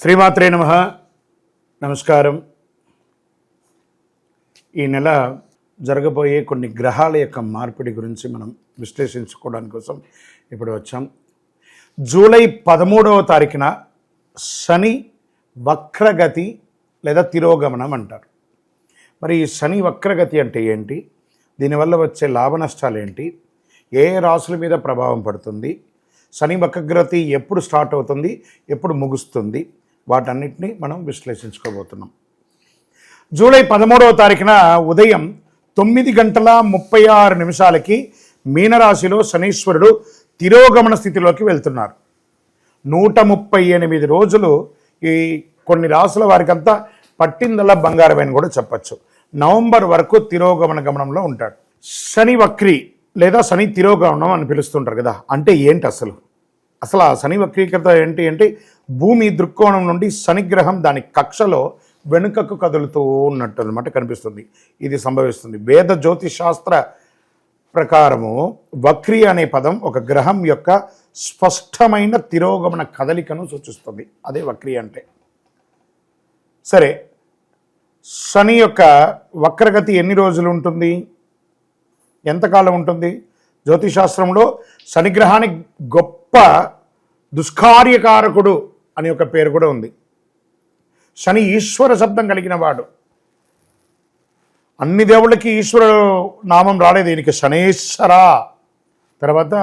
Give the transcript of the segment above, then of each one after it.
శ్రీమాత్రే నమ. నమస్కారం. ఈ నెల జరగబోయే కొన్ని గ్రహాల యొక్క మార్పిడి గురించి మనం విశ్లేషించుకోవడానికి కోసం ఇప్పుడు వచ్చాం. జూలై పదమూడవ తారీఖున శని వక్రగతి లేదా తిరోగమనం అంటారు. మరి ఈ శని వక్రగతి అంటే ఏంటి? దీనివల్ల వచ్చే లాభ నష్టాలు ఏంటి? ఏ ఏ రాసుల మీద ప్రభావం పడుతుంది? శని వక్రగతి ఎప్పుడు స్టార్ట్ అవుతుంది? ఎప్పుడు ముగుస్తుంది? వాటన్నిటిని మనం విశ్లేషించుకోబోతున్నాం. జూలై పదమూడవ తారీఖున ఉదయం తొమ్మిది గంటల ముప్పై ఆరు నిమిషాలకి మీనరాశిలో శనీశ్వరుడు తిరోగమన స్థితిలోకి వెళ్తున్నారు. నూట ముప్పై ఎనిమిది రోజులు ఈ కొన్ని రాసుల వారికంతా పట్టిందల్లా బంగారమైన కూడా చెప్పచ్చు. నవంబర్ వరకు తిరోగమన గమనంలో ఉంటాడు. శని వక్రి లేదా శని తిరోగమనం అని పిలుస్తుంటారు కదా అంటే ఏంటి అసలు? అసలు ఆ శని వక్రీకృత ఏంటి అంటే భూమి దృక్కోణం నుండి శనిగ్రహం దాని కక్షలో వెనుకకు కదులుతూ ఉన్నట్టు అనమాట కనిపిస్తుంది. ఇది సంభవిస్తుంది. వేద జ్యోతిష్శాస్త్ర ప్రకారము వక్రి అనే పదం ఒక గ్రహం యొక్క స్పష్టమైన తిరోగమన కదలికను సూచిస్తుంది. అదే వక్రి అంటే. సరే శని యొక్క వక్రగతి ఎన్ని రోజులు ఉంటుంది? ఎంతకాలం ఉంటుంది? జ్యోతిశాస్త్రంలో శనిగ్రహానికి గొప్ప దుష్కార్యకారకుడు అని ఒక పేరు కూడా ఉంది. శని ఈశ్వర శబ్దం కలిగిన వాడు. అన్ని దేవుళ్ళకి ఈశ్వర నామం రాలేదు దీనికి. శనేశ్వర. తర్వాత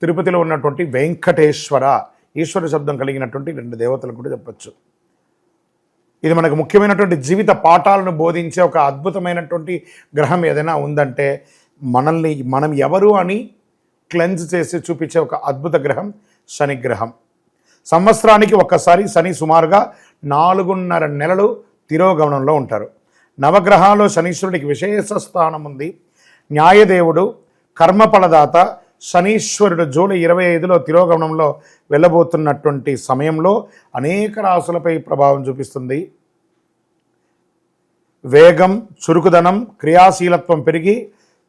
తిరుపతిలో ఉన్నటువంటి వెంకటేశ్వర. ఈశ్వర శబ్దం కలిగినటువంటి రెండు దేవతలు కూడా చెప్పచ్చు. ఇది మనకు ముఖ్యమైనటువంటి జీవిత పాఠాలను బోధించే ఒక అద్భుతమైనటువంటి గ్రహం ఏదైనా ఉందంటే మనల్ని మనం ఎవరు అని క్లెన్స్ చేసి చూపించే ఒక అద్భుత గ్రహం శని గ్రహం. సంవత్సరానికి ఒక్కసారి శని సుమారుగా నాలుగున్నర నెలలు తిరోగమనంలో ఉంటారు. నవగ్రహాల్లో శనీశ్వరుడికి విశేష స్థానం ఉంది. న్యాయదేవుడు కర్మఫలదాత శనీశ్వరుడు జూలై ఇరవై ఐదులో తిరోగమనంలో వెళ్ళబోతున్నటువంటి సమయంలో అనేక రాసులపై ప్రభావం చూపిస్తుంది. వేగం చురుకుదనం క్రియాశీలత్వం పెరిగి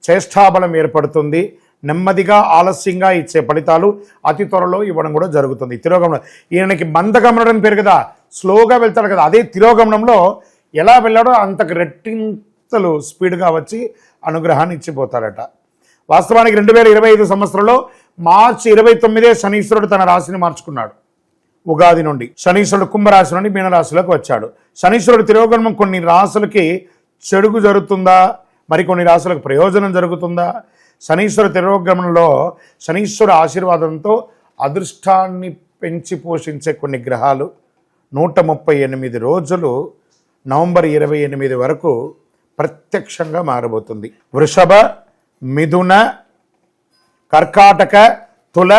చేష్టాబలం ఏర్పడుతుంది. నెమ్మదిగా ఆలస్యంగా ఇచ్చే ఫలితాలు అతి త్వరలో ఇవ్వడం కూడా జరుగుతుంది. తిరోగమనం. ఈయనకి మందగమనం పేరు కదా స్లోగా వెళ్తాడు కదా. అదే తిరోగమనంలో ఎలా వెళ్ళాడో అంతకు రెట్టింతలు స్పీడ్గా వచ్చి అనుగ్రహాన్ని ఇచ్చిపోతాడట వాస్తవానికి రెండు వేల ఇరవై ఐదు సంవత్సరంలో మార్చి ఇరవై తొమ్మిదే శనీశ్వరుడు తన రాశిని మార్చుకున్నాడు. ఉగాది నుండి శనీశ్వరుడు కుంభరాశి నుండి మీనరాశిలోకి వచ్చాడు. శనీశ్వరుడు తిరోగమనం కొన్ని రాశులకి చెడుగు జరుగుతుందా? మరికొన్ని రాశులకు ప్రయోజనం జరుగుతుందా? శనీశ్వర తిరోగమనంలో శనీశ్వర ఆశీర్వాదంతో అదృష్టాన్ని పెంచి పోషించే కొన్ని గ్రహాలు నూట ముప్పై ఎనిమిది రోజులు నవంబర్ ఇరవై ఎనిమిది వరకు ప్రత్యక్షంగా మారబోతుంది. వృషభ మిథున కర్కాటక తుల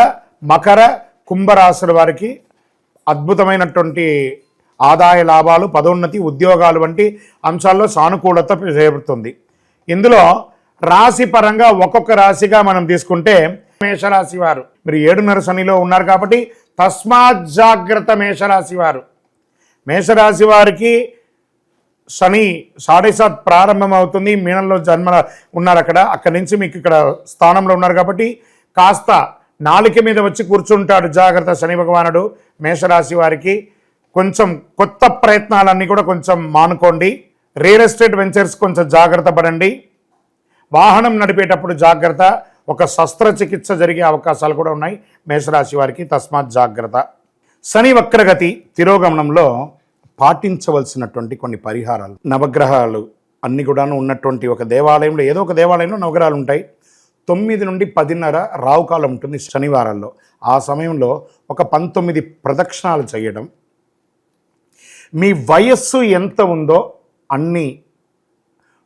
మకర కుంభరాశుల వారికి అద్భుతమైనటువంటి ఆదాయ లాభాలు పదోన్నతి ఉద్యోగాలు వంటి అంశాల్లో సానుకూలత చేపడుతుంది. ఇందులో రాశి పరంగా ఒక్కొక్క రాశిగా మనం తీసుకుంటే మేషరాశి వారు. మీరు ఏడున్నర శనిలో ఉన్నారు కాబట్టి తస్మాత్ జాగ్రత్త మేషరాశి వారు. మేషరాశి వారికి శని సాడే సాత్ ప్రారంభం అవుతుంది మీనంలో జన్మ ఉన్నారు అక్కడ. అక్కడి నుంచి మీకు ఇక్కడ స్థానంలో ఉన్నారు కాబట్టి కాస్త నాలిక మీద వచ్చి కూర్చుంటాడు జాగ్రత్త శని భగవానుడు మేషరాశి వారికి. కొంచెం కొత్త ప్రయత్నాలన్నీ కూడా కొంచెం మానుకోండి. రియల్ ఎస్టేట్ వెంచర్స్ కొంచెం జాగ్రత్త పడండి. వాహనం నడిపేటప్పుడు జాగ్రత్త ఒక శస్త్రచికిత్స జరిగే అవకాశాలు కూడా ఉన్నాయి. మేషరాశి వారికి తస్మాత్ జాగ్రత్త. శని వక్రగతి తిరోగమనంలో పాటించవలసినటువంటి కొన్ని పరిహారాలు. నవగ్రహాలు అన్ని కూడాను ఉన్నటువంటి ఒక దేవాలయంలో ఏదో ఒక దేవాలయంలో నవగ్రహాలు ఉంటాయి. తొమ్మిది నుండి పదిన్నర రావుకాలం ఉంటుంది శనివారాల్లో. ఆ సమయంలో ఒక పంతొమ్మిది ప్రదక్షిణాలు చేయడం. మీ వయస్సు ఎంత ఉందో అన్ని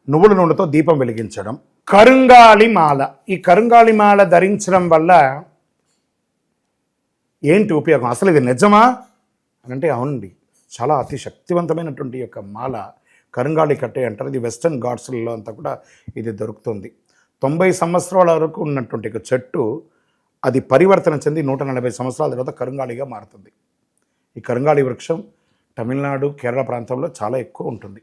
నువ్వుల నూనెతో దీపం వెలిగించడం. కరుంగాలి మాల. ఈ కరుంగాలి మాల ధరించడం వల్ల ఏంటి ఉపయోగం? అసలు ఇది నిజమా? అని అంటే అవునండి. చాలా అతి శక్తివంతమైనటువంటి యొక్క మాల కరుంగాళి కట్టే అంటారు. ఇది వెస్టర్న్ గాడ్స్లలో అంతా కూడా ఇది దొరుకుతుంది. తొంభై సంవత్సరాల వరకు ఉన్నటువంటి ఒక చెట్టు అది పరివర్తన చెంది నూట నలభై సంవత్సరాల తర్వాత కరుంగాళిగా మారుతుంది. ఈ కరుంగాళి వృక్షం తమిళనాడు కేరళ ప్రాంతంలో చాలా ఎక్కువ ఉంటుంది.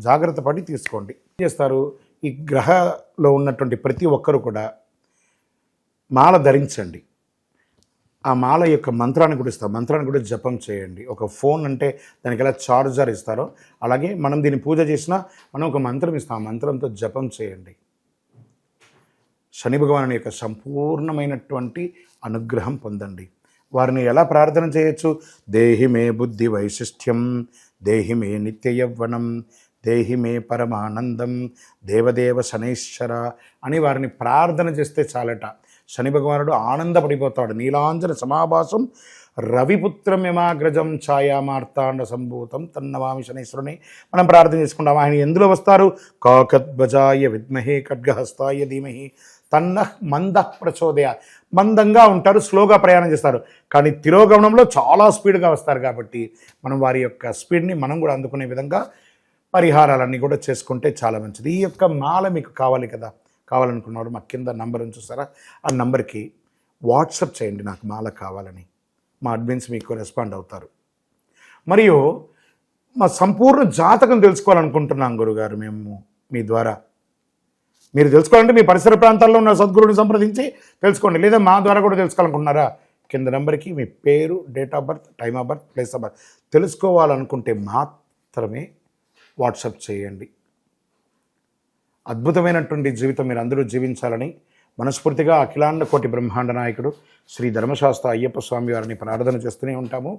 జాగ్రత్త పడి తీసుకోండి. ఏం చేస్తారు? ఈ గ్రహలో ఉన్నటువంటి ప్రతి ఒక్కరు కూడా మాల ధరించండి. ఆ మాల యొక్క మంత్రాన్ని కూడా ఇస్తారు. మంత్రాన్ని కూడా జపం చేయండి. ఒక ఫోన్ అంటే దానికి ఎలా చార్జర్ ఇస్తారో అలాగే మనం దీన్ని పూజ చేసినా మనం ఒక మంత్రం ఇస్తాం. ఆ మంత్రంతో జపం చేయండి. శని భగవాను యొక్క సంపూర్ణమైనటువంటి అనుగ్రహం పొందండి. వారిని ఎలా ప్రార్థన చేయొచ్చు? దేహిమే బుద్ధి వైశిష్ట్యం దేహిమే నిత్య యవ్వనం దేహి మే పరమానందం దేవదేవ శనైశ్వర అని వారిని ప్రార్థన చేస్తే చాలట. శని భగవానుడు ఆనందపడిపోతాడు. నీలాంజన సమాభాసం రవిపుత్రం యమాగ్రజం ఛాయామార్తాండ సంభూతం తన్నవామి శనీశ్వరుని మనం ప్రార్థన చేసుకుంటాం. ఆయన ఎందులో వస్తారు? కాకద్వజాయ విద్మహే ఖడ్గహస్తాయ ధీమహి. తన్న మంద ప్రచోదయ. మందంగా ఉంటారు స్లోగా ప్రయాణం చేస్తారు. కానీ తిరోగమనంలో చాలా స్పీడ్గా వస్తారు కాబట్టి మనం వారి యొక్క స్పీడ్ని మనం కూడా అందుకునే విధంగా పరిహారాలన్నీ కూడా చేసుకుంటే చాలా మంచిది. ఈ యొక్క మాల మీకు కావాలి కదా? కావాలనుకున్నవాడు మా కింద నంబర్ ఉంది చూస్తారా ఆ నంబర్కి వాట్సప్ చేయండి నాకు మాల కావాలని. మా అడ్మిన్స్ మీకు రెస్పాండ్ అవుతారు. మరియు మా సంపూర్ణ జాతకం తెలుసుకోవాలనుకుంటున్నాం గురుగారు మేము మీ ద్వారా. మీరు తెలుసుకోవాలంటే మీ పరిసర ప్రాంతాల్లో ఉన్న సద్గురుని సంప్రదించి తెలుసుకోండి. లేదా మా ద్వారా కూడా తెలుసుకోవాలనుకుంటున్నారా? కింద నెంబర్కి మీ పేరు date of birth time of birth place of birth. తెలుసుకోవాలనుకుంటే మాత్రమే వాట్సప్ చేయండి. అద్భుతమైనటువంటి జీవితం మీరు అందరూ జీవించాలని మనస్ఫూర్తిగా అఖిలాండ కోటి బ్రహ్మాండ నాయకుడు శ్రీ ధర్మశాస్త్ర అయ్యప్ప స్వామి వారిని ప్రార్థన చేస్తూనే ఉంటాము.